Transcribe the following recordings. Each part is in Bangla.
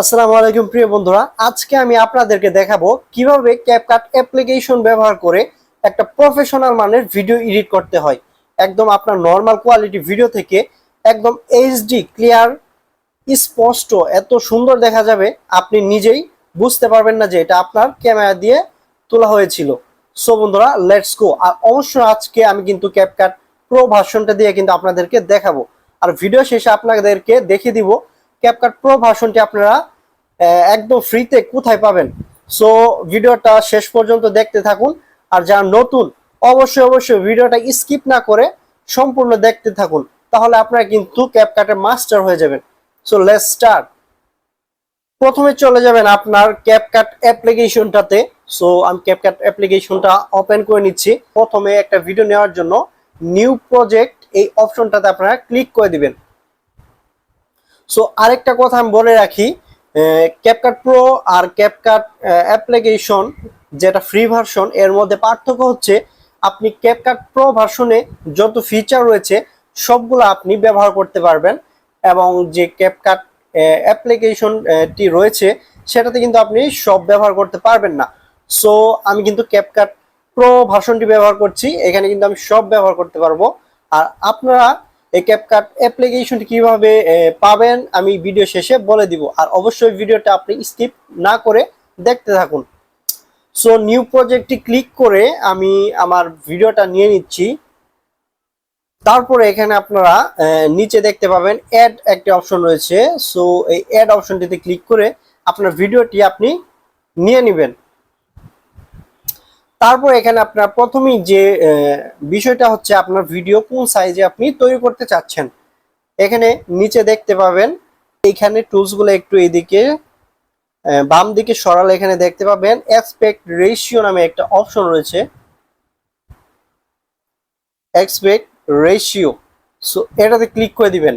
আসসালামু আলাইকুম, প্রিয় বন্ধুরা। আজকে আমি আপনাদেরকে দেখাবো কীভাবে ক্যাপকাট অ্যাপ্লিকেশন ব্যবহার করে একটা প্রফেশনাল মানের ভিডিও এডিট করতে হয়। একদম আপনার নর্মাল কোয়ালিটি ভিডিও থেকে একদম এইচডি ক্লিয়ার স্পষ্ট, এত সুন্দর দেখা যাবে। আপনি নিজেই বুঝতে পারবেন না যে এটা আপনার ক্যামেরা দিয়ে তোলা হয়েছিল। সো বন্ধুরা লেটস গো আর অবশ্যই আজকে আমি কিন্তু ক্যাপকাট প্রো ভার্সনটা দিয়ে কিন্তু আপনাদেরকে দেখাবো। আর ভিডিও শেষে আপনাদেরকে দেখিয়ে দিব ক্যাপকাট প্রো ভার্সনটি আপনারা একদম ফ্রিতে কোথায় পাবেন? সো ভিডিওটা শেষ পর্যন্ত দেখতে থাকুন। আর যারা নতুন, অবশ্যই অবশ্যই ভিডিওটা স্কিপ না করে সম্পূর্ণ দেখতে থাকুন। তাহলে আপনারা কিন্তু ক্যাপকাটের মাস্টার হয়ে যাবেন। সো লেটস স্টার্ট প্রথমে চলে যাবেন আপনার ক্যাপকাট অ্যাপ্লিকেশনটাতে সো আমি ক্যাপকাট অ্যাপ্লিকেশনটা ওপেন করে নিচ্ছি। প্রথমে একটা ভিডিও নেওয়ার জন্য নিউ প্রজেক্ট এই অপশনটাতে আপনারা ক্লিক করে দিবেন। সো আরেকটা কথা আমি বলে রাখি ক্যাপকাট প্রো আর ক্যাপকাট অ্যাপ্লিকেশন যেটা ফ্রি ভার্সন এর মধ্যে পার্থক্য হচ্ছে আপনি ক্যাপকাট প্রো ভার্সনে যত ফিচার রয়েছে, সবগুলো আপনি ব্যবহার করতে পারবেন এবং যে ক্যাপকাট অ্যাপ্লিকেশনটি রয়েছে, সেটাতে কিন্তু আপনি সব ব্যবহার করতে পারবেন না। সো আমি কিন্তু ক্যাপকাট প্রো ভার্সনটি ব্যবহার করছি, এখানে কিন্তু আমি সব ব্যবহার করতে পারব। আর আপনারা এই ক্যাপকাট অ্যাপ্লিকেশনটি কীভাবে পাবেন, আমি ভিডিও শেষে বলে দিব। আর অবশ্যই ভিডিওটা আপনি স্কিপ না করে দেখতে থাকুন। সো নিউ প্রজেক্টটি ক্লিক করে আমি আমার ভিডিওটা নিয়ে নিচ্ছি। তারপরে এখানে আপনারা নিচে দেখতে পাবেন অ্যাড একটা অপশন রয়েছে। সো এই অ্যাড অপশনটিতে ক্লিক করে আপনার ভিডিওটি আপনি নিয়ে নেবেন। তারপর এখানে আপনার প্রথমেই যে বিষয়টা হচ্ছে আপনার ভিডিও কোন সাইজে আপনি তৈরি করতে চাচ্ছেন। এখানে নিচে দেখতে পাবেন, এখানে টুলসগুলো একটু এদিকে বাম দিকে সরালে এখানে দেখতে পাবেন এক্সপেক্ট রেশিও নামে একটা অপশন রয়েছে। এক্সপেক্ট রেশিও সো এটাতে ক্লিক করে দিবেন।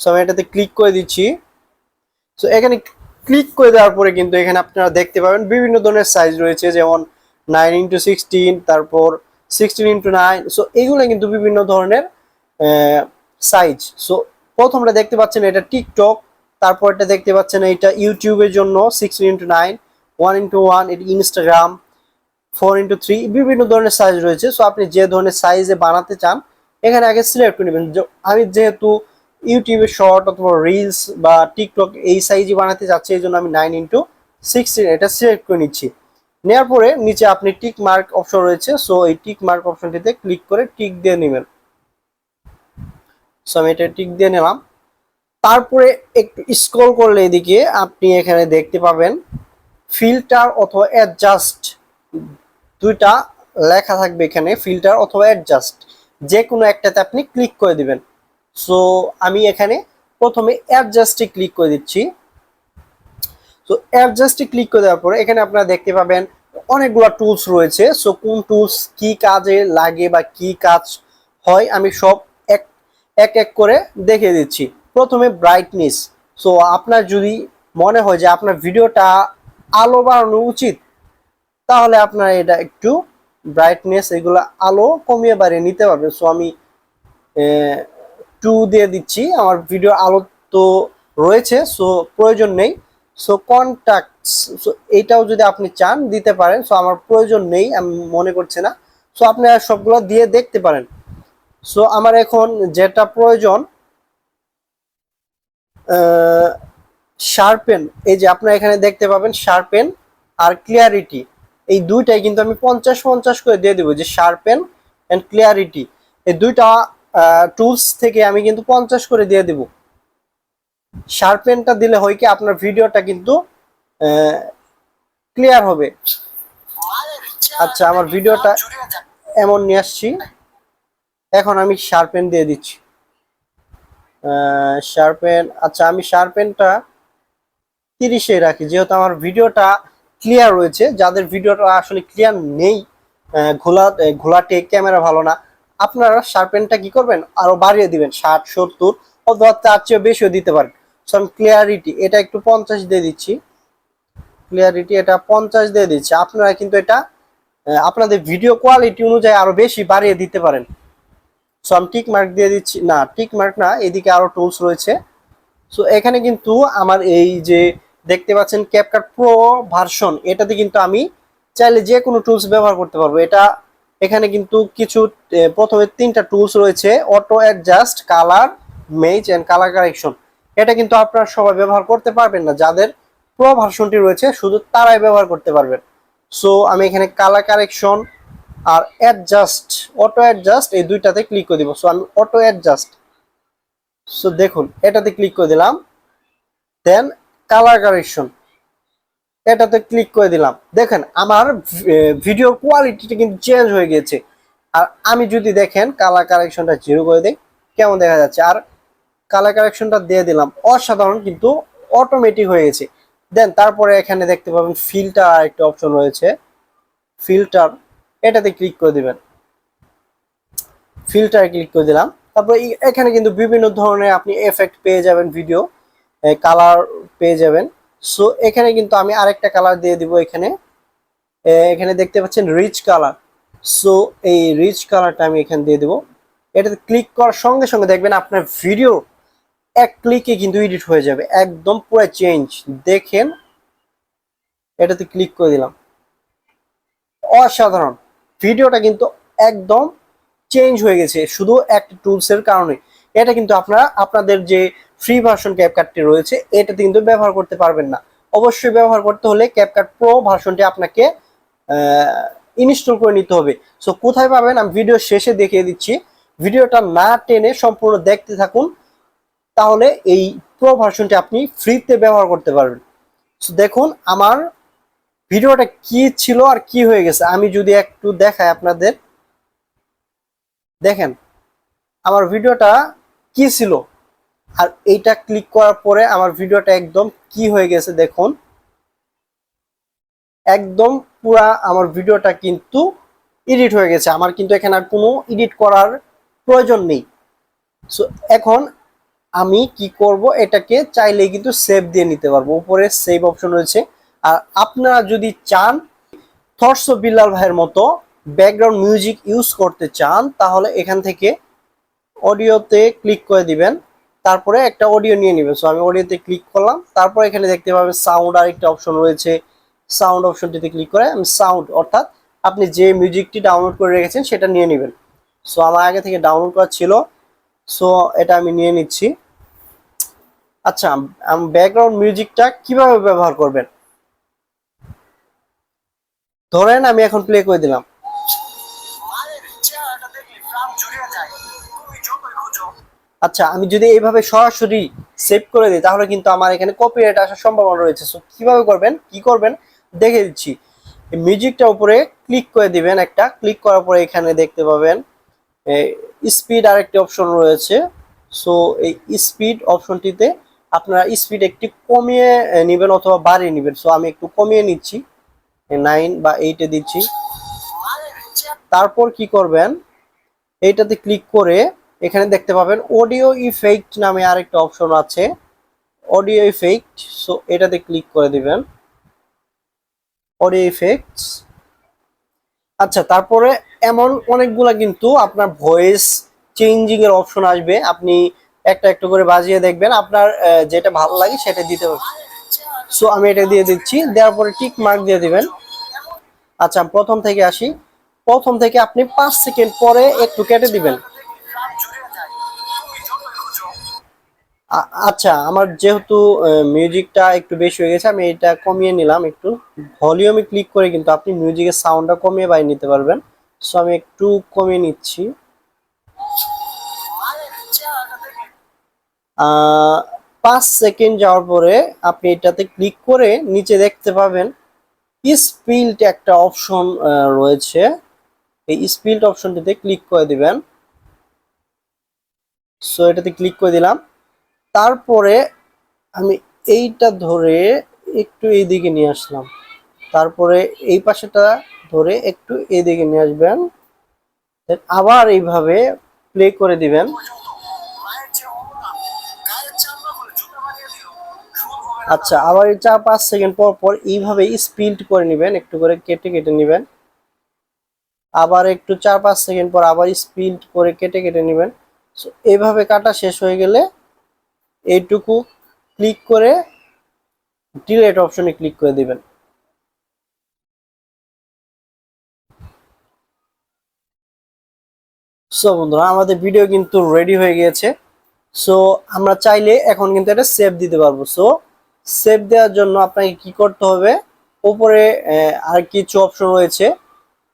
সো আমি এটাতে ক্লিক করে দিচ্ছি। সো এখানে ক্লিক করে দেওয়ার পরে কিন্তু এখানে আপনারা দেখতে পাবেন বিভিন্ন ধরনের সাইজ রয়েছে, যেমন নাইন ইন্টু সিক্সটিন, তারপর সিক্সটিন ইন্টু নাইন। সো এইগুলো কিন্তু বিভিন্ন ধরনের সাইজ সো প্রথমটা দেখতে পাচ্ছেন এটা টিকটক তারপর এটা দেখতে পাচ্ছেন এটা ইউটিউবের জন্য sixteen into nine one into one এটি ইনস্টাগ্রাম ফোর ইন্টু থ্রি বিভিন্ন ধরনের সাইজ রয়েছে। সো আপনি যে ধরনের সাইজে বানাতে চান, এখানে আগে সিলেক্ট করে নেবেন। আমি যেহেতু ইউটিউবে শর্ট অথবা রিলস বা টিকটক এই সাইজই বানাতে চাচ্ছি, এই জন্য আমি নাইন ইন্টু সিক্সটিন এটা সিলেক্ট করে নিচ্ছি। নেওয়ার পরে নিচে আপনি টিক মার্ক অপশন রয়েছে সো এই টিক মার্ক অপশনটিতে ক্লিক করে টিক দিয়ে নেবেন। সো আমি এটা টিক দিয়ে নিলাম। তারপরে একটু স্ক্রল করলে এদিকে আপনি এখানে দেখতে পাবেন ফিল্টার অথবা অ্যাডজাস্ট দুইটা লেখা থাকবে এখানে ফিল্টার অথবা অ্যাডজাস্ট যে কোনো একটাতে আপনি ক্লিক করে দিবেন। সো আমি এখানে প্রথমে অ্যাডজাস্টে ক্লিক করে দিচ্ছি। তো অ্যাডজাস্টে ক্লিক করে দেওয়ার পরে এখানে আপনারা দেখতে পাবেন অনেকগুলো টুলস রয়েছে। সো কোন টুলস কি কাজে লাগে বা কি কাজ হয় আমি সব এক এক এক করে দেখিয়ে দিচ্ছি। প্রথমে ব্রাইটনেস সো আপনার যদি মনে হয় যে আপনার ভিডিওটা আলো বাড়ানো উচিত, তাহলে আপনার এটা একটু ব্রাইটনেস এগুলো আলো কমিয়ে বাড়িয়ে নিতে পারবেন। সো আমি টু দিয়ে দিচ্ছি। আমার ভিডিও আলো তো রয়েছে সো প্রয়োজন নেই। সো কন্ট্যাক্টস সো এইটাও যদি আপনি চান, দিতে পারেন। সো আমার প্রয়োজন নেই, আমি মনে করছি না। সো আপনি আর সবগুলো দিয়ে দেখতে পারেন। সো আমার এখন যেটা প্রয়োজন শার্পেন এই যে আপনারা এখানে দেখতে পাবেন শার্পেন আর ক্লিয়ারিটি এই দুইটাই কিন্তু আমি পঞ্চাশ পঞ্চাশ করে দিয়ে দেবো, যে শার্পেন অ্যান্ড ক্লিয়ারিটি এই দুইটা টুলস থেকে আমি কিন্তু পঞ্চাশ করে দিয়ে দেব। শার্পেনটা দিলে হয় কি আপনার ভিডিওটা কিন্তু ক্লিয়ার হবে। আচ্ছা আমার ভিডিওটা এমন নিয়ে আসছি। এখন আমি শার্পেন দিয়ে দিচ্ছি। শার্পেন আচ্ছা আমি শার্পেনটা তিরিশে রাখি। যেহেতু আমার ভিডিওটা ক্লিয়ার রয়েছে, যাদের ভিডিওটা আসলে ক্লিয়ার নেই ঘোলা ঘোলাটে ক্যামেরা ভালো না, আপনারা শার্পেনটা কি করবেন? আরও বাড়িয়ে দিবেন, ষাট, সত্তর, অথবা তার চেয়ে বেশিও দিতে পারেন। সো ক্লিয়ারিটি এটা একটু পঞ্চাশ দিয়ে দিচ্ছি। ক্লিয়ারিটি এটা পঞ্চাশ দিয়ে দিচ্ছি। আপনারা কিন্তু এটা আপনাদের ভিডিও কোয়ালিটি অনুযায়ী আরও বেশি বাড়িয়ে দিতে পারেন। সো আমি টিক মার্ক দিয়ে দিচ্ছি। না টিক মার্ক না, এদিকে আরও টুলস রয়েছে। সো এখানে কিন্তু আমার এই যে দেখতে পাচ্ছেন ক্যাপকাট প্রো ভার্সন এটাতে কিন্তু আমি চাইলে যে কোনো টুলস ব্যবহার করতে পারব। এটা এখানে কিন্তু কিছু প্রথমে তিনটা টুলস রয়েছে। Auto adjust colour match and colour correction এটা কিন্তু আপনারা সবাই ব্যবহার করতে পারবেন না। যাদের প্রো ভার্সনটি রয়েছে, শুধু তারাই ব্যবহার করতে পারবেন। সো আমি এখানে কালার কারেকশন আর অ্যাডজাস্ট অটো অ্যাডজাস্ট এই দুইটাতে ক্লিক করে দিব। সো আমি অটো অ্যাডজাস্ট সো দেখুন, এটাতে ক্লিক করে দিলাম। দেন কালার কারেকশন এটাতে ক্লিক করে দিলাম। দেখেন, আমার ভিডিও কোয়ালিটিটা কিন্তু চেঞ্জ হয়ে গেছে আর আমি যদি দেখেন কালার কারেকশনটা জিরো করে দিই, কেমন দেখা যাচ্ছে? আর কালার কারেকশনটা দিয়ে দিলাম। অসাধারণ কিন্তু অটোমেটিক হয়ে গেছে। দেন তারপরে এখানে দেখতে পাবেন ফিল্টার আর একটা অপশন রয়েছে। ফিল্টার এটাতে ক্লিক করে দিবেন। ফিল্টার ক্লিক করে দিলাম। তারপরে এখানে কিন্তু বিভিন্ন ধরনের আপনি এফেক্ট পেয়ে যাবেন ভিডিও কালার পেয়ে যাবেন। সো এখানে কিন্তু আমি আরেকটা কালার দিয়ে দিব এখানে। এখানে দেখতে পাচ্ছেন রিচ কালার সো এই রিচ কালারটা আমি এখানে দিয়ে দেবো। এটাতে ক্লিক করার সঙ্গে সঙ্গে দেখবেন আপনার ভিডিও এক ক্লিকে কিন্তু এডিট হয়ে যাবে, একদম পুরো চেঞ্জ দেখেন, এটাতে ক্লিক করে দিলাম। অসাধারণ। ভিডিওটা কিন্তু একদম চেঞ্জ হয়ে গেছে, শুধু একটা টুলসের কারণে। এটা কিন্তু আপনারা, আপনাদের যে ফ্রি ভার্সন ক্যাপকাটটি রয়েছে, এটাতে কিন্তু ব্যবহার করতে পারবেন না। অবশ্যই ব্যবহার করতে হলে ক্যাপকাট প্রো ভার্সনটি আপনাকে ইনস্টল করে নিতে হবে। সো কোথায় পাবেন? আমি ভিডিও শেষে দেখিয়ে দিচ্ছি। ভিডিওটা না টেনে সম্পূর্ণ দেখতে থাকুন। তাহলে এই প্রো ভার্সনটি আপনি ফ্রিতে ব্যবহার করতে পারবেন। সো দেখুন আমার ভিডিওটা কি ছিল আর কি হয়ে গেছে। আমি যদি একটু দেখাই আপনাদের। দেখেন, আমার ভিডিওটা কি ছিল? আর এইটা ক্লিক করার পরে আমার ভিডিওটা একদম কি হয়ে গেছে দেখুন। একদম পুরা আমার ভিডিওটা কিন্তু এডিট হয়ে গেছে। আমার কিন্তু এখানে আর কোনো এডিট করার প্রয়োজন নেই। সো এখন আমি কি করব, এটাকে চাইলে কিন্তু সেভ দিয়ে নিতে পারব। উপরে সেভ অপশন রয়েছে। আর আপনারা যদি চান থটস বিল্লাল ভাইয়ের মতো ব্যাকগ্রাউন্ড মিউজিক ইউজ করতে চান, তাহলে এখান থেকে অডিওতে ক্লিক করে দিবেন। তারপরে একটা অডিও নিয়ে নেবেন। সো আমি অডিওতে ক্লিক করলাম। তারপর এখানে দেখতে পাবেন সাউন্ড আর একটা অপশন রয়েছে। সাউন্ড অপশনটিতে ক্লিক করে আমি সাউন্ড অর্থাৎ আপনি যে মিউজিকটি ডাউনলোড করে রেখেছেন, সেটা নিয়ে নেবেন। সো আমার আগে থেকে ডাউনলোড করা ছিল। সো এটা আমি নিয়ে নিচ্ছি। আচ্ছা ব্যাকগ্রাউন্ড মিউজিকটা কীভাবে ব্যবহার করবেন? ধরেন আমি এখন প্লে করে দিলাম। আচ্ছা আমি যদি এইভাবে সরাসরি সেভ করে দিই, তাহলে কিন্তু আমার এখানে কপিরাইট আসার সম্ভাবনা রয়েছে। সো কীভাবে করবেন? কি করবেন? দেখে দিচ্ছি। মিউজিকটা উপরে ক্লিক করে দিবেন একটা। ক্লিক করার পরে এখানে দেখতে পাবেন স্পিড আরেকটি অপশন রয়েছে। সো এই স্পিড অপশনটিতে আপনারা স্পিড একটু কমিয়ে নিবেন অথবা বাড়িয়ে নিবেন। সো আমি একটু কমিয়ে নিচ্ছি। নাইন বা এইটে দিচ্ছি। তারপর কি করবেন? এইটাতে ক্লিক করে এখানে দেখতে পাবেন অডিও ইফেক্ট নামে আরেকটা অপশন আছে। অডিও ইফেক্ট সো এটাতে ক্লিক করে দিবেন। অডিও ইফেক্টস আচ্ছা তারপরে এমন অনেকগুলা কিন্তু আপনার ভয়েস চেঞ্জিং এর অপশন আসবে। আপনি একটা একটু করে বাজিয়ে দেখবেন। আপনার যেটা ভালো লাগে সেটা দিতে পারবেন সো আমি এটা দিয়ে দিচ্ছি। দেওয়ার পরে টিক মার্ক দিয়ে দিবেন। আচ্ছা প্রথম থেকে আসি। প্রথম থেকে আপনি পাঁচ সেকেন্ড পরে একটু কেটে দিবেন। আচ্ছা আমার যেহেতু মিউজিকটা একটু বেশি হয়ে গেছে, আমি এটা কমিয়ে নিলাম একটু। ভলিউমে ক্লিক করে কিন্তু আপনি মিউজিকের সাউন্ডটা কমিয়ে বাড়িয়ে নিতে পারবেন। সো আমি একটু কমিয়ে নিচ্ছি। পাঁচ সেকেন্ড যাওয়ার পরে আপনি এটাতে ক্লিক করে নিচে দেখতে পাবেন স্পিল্ট একটা অপশন রয়েছে। এই স্পিল্ট অপশনটিতে ক্লিক করে দিবেন। সো এটাতে ক্লিক করে দিলাম। তারপরে আমি এইটা ধরে একটু এইদিকে নিয়ে আসলাম। তারপরে এই পাশেটা ধরে একটু এইদিকে নিয়ে আসবেন। আবার এইভাবে প্লে করে দিবেন। আচ্ছা আবার চার পাঁচ সেকেন্ড পর পর এইভাবে স্পিল্ট করে নেবেন একটু করে কেটে কেটে নেবেন। আবার একটু চার পাঁচ সেকেন্ড পর আবার স্পিল্ট করে কেটে কেটে নেবেন। So, এইভাবে কাটা শেষ হয়ে গেলে এইটুকু ক্লিক করে ডিলেট অপশনে ক্লিক করে দিবেন। সো বন্ধুরা আমাদের ভিডিও কিন্তু রেডি হয়ে গিয়েছে। সো আমরা চাইলে এখন কিন্তু এটা সেভ দিতে পারব। সো সেভ দেওয়ার জন্য আপনাকে কি করতে হবে? উপরে আর কিছু অপশন রয়েছে।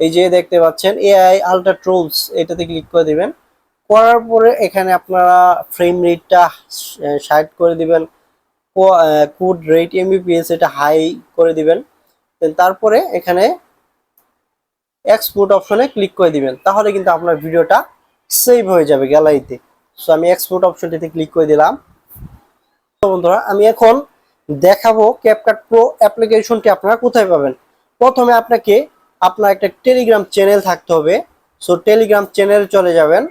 এই যে দেখতে পাচ্ছেন এআই আলট্রা টুলস এটাতে ক্লিক করে দিবেন। করার পরে এখানে আপনারা ফ্রেম রেটটা সাইড করে দিবেন। কোড রেট এমবিপিএস এটা হাই করে দিবেন। তারপরে এখানে এক্সপোর্ট অপশনে ক্লিক করে দিবেন। তাহলে কিন্তু আপনার ভিডিওটা সেভ হয়ে যাবে গ্যালারিতে সো আমি এক্সপোর্ট অপশনটিতে ক্লিক করে দিলাম। বন্ধুরা, আমি এখন দেখাবো ক্যাপকাট প্রো অ্যাপ্লিকেশনটি আপনারা কোথায় পাবেন। প্রথমে আপনাকে আপনার একটা টেলিগ্রাম চ্যানেল থাকতে হবে। সো টেলিগ্রাম চ্যানেল চলে যাবেন।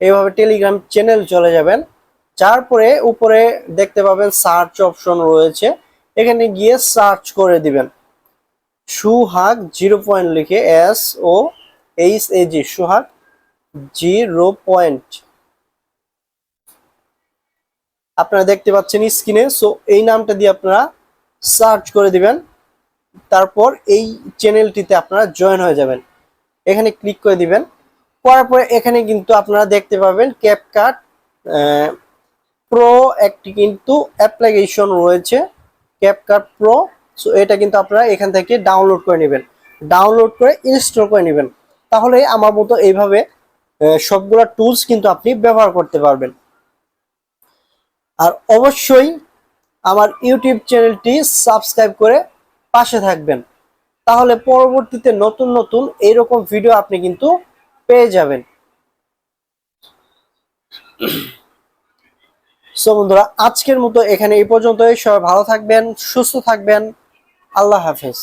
এইভাবে টেলিগ্রাম চ্যানেল চলে যাবেন। তারপরে উপরে দেখতে পাবেন সার্চ অপশন রয়েছে। এখানে গিয়ে সার্চ করে দিবেন। সুহাগ জিরো পয়েন্ট লিখে S O H A G Suhag zero point. আপনারা দেখতে পাচ্ছেন স্ক্রিনে। সো এই নামটা দিয়ে আপনারা সার্চ করে দিবেন। তারপর এই চ্যানেলটিতে আপনারা জয়েন হয়ে যাবেন। এখানে ক্লিক করে দিবেন। করার পরে এখানে কিন্তু আপনারা দেখতে পাবেন ক্যাপকাট প্রো একটি কিন্তু অ্যাপ্লিকেশন রয়েছে ক্যাপকাট প্রো সো এটা কিন্তু আপনারা এখান থেকে ডাউনলোড করে নেবেন। ডাউনলোড করে ইনস্টল করে নেবেন। তাহলে আমার মতো এইভাবে সবগুলা টুলস কিন্তু আপনি ব্যবহার করতে পারবেন। আর অবশ্যই আমার ইউটিউব চ্যানেলটি সাবস্ক্রাইব করে পাশে থাকবেন। তাহলে পরবর্তীতে নতুন নতুন এইরকম ভিডিও আপনি কিন্তু পেয়ে যাবেন। সো বন্ধুরা, আজকের মতো এখানে এই পর্যন্তই। সবাই ভালো থাকবেন, সুস্থ থাকবেন। আল্লাহ হাফেজ।